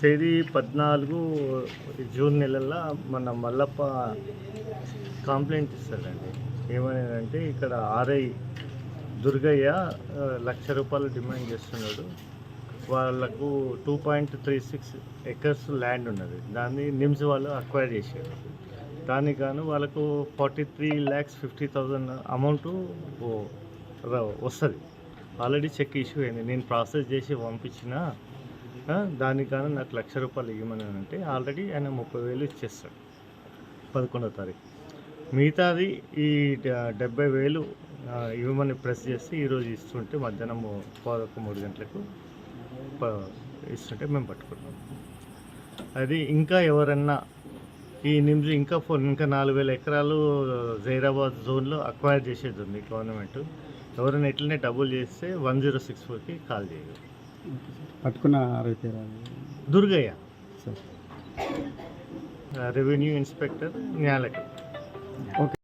తేదీ పద్నాలుగు జూన్ నెలల్లో మన మల్లప్ప కంప్లైంట్ ఇస్తాడండి. ఏమనేదంటే ఇక్కడ ఆర్ఐ దుర్గయ్య లక్ష రూపాయలు డిమాండ్ చేస్తున్నాడు. వాళ్ళకు two point three six acres land ఉన్నది. దాన్ని నిమ్స్ వాళ్ళు అక్వైర్ చేశారు. దానికి గాను వాళ్ళకు forty three lakhs fifty thousand amount వస్తుంది. ఆల్రెడీ చెక్ ఇష్యూ అయింది. నేను ప్రాసెస్ చేసి పంపించిన దానికన్నా నాకు లక్ష రూపాయలు ఇవ్వమని అంటే ఆల్రెడీ ఆయన ముప్పై వేలు ఇచ్చేస్తాడు పదకొండో తారీఖు. మిగతాది ఈ డెబ్బై వేలు ఇవ్వమని ప్రెస్ చేసి ఈరోజు ఇస్తుంటే మధ్యాహ్నం పదకొ మూడు గంటలకు ఇస్తుంటే మేము పట్టుకున్నాం. అది ఇంకా ఎవరన్నా ఈ నిమ్స్ ఇంకా ఫోన్ ఇంకా నాలుగు వేల ఎకరాలు జైరాబాద్ జోన్లో అక్వైర్ చేసేది ఉంది గవర్నమెంట్. ఎవరైనా ఇట్లనే డబుల్ చేస్తే వన్ జీరో సిక్స్ ఫోర్కి కాల్ చేయగలరు. పట్టుకున్న అరవై పేరు దుర్గయ్య. సార్. రెవెన్యూ ఇన్స్పెక్టర్ న్యాలకి ఓకే.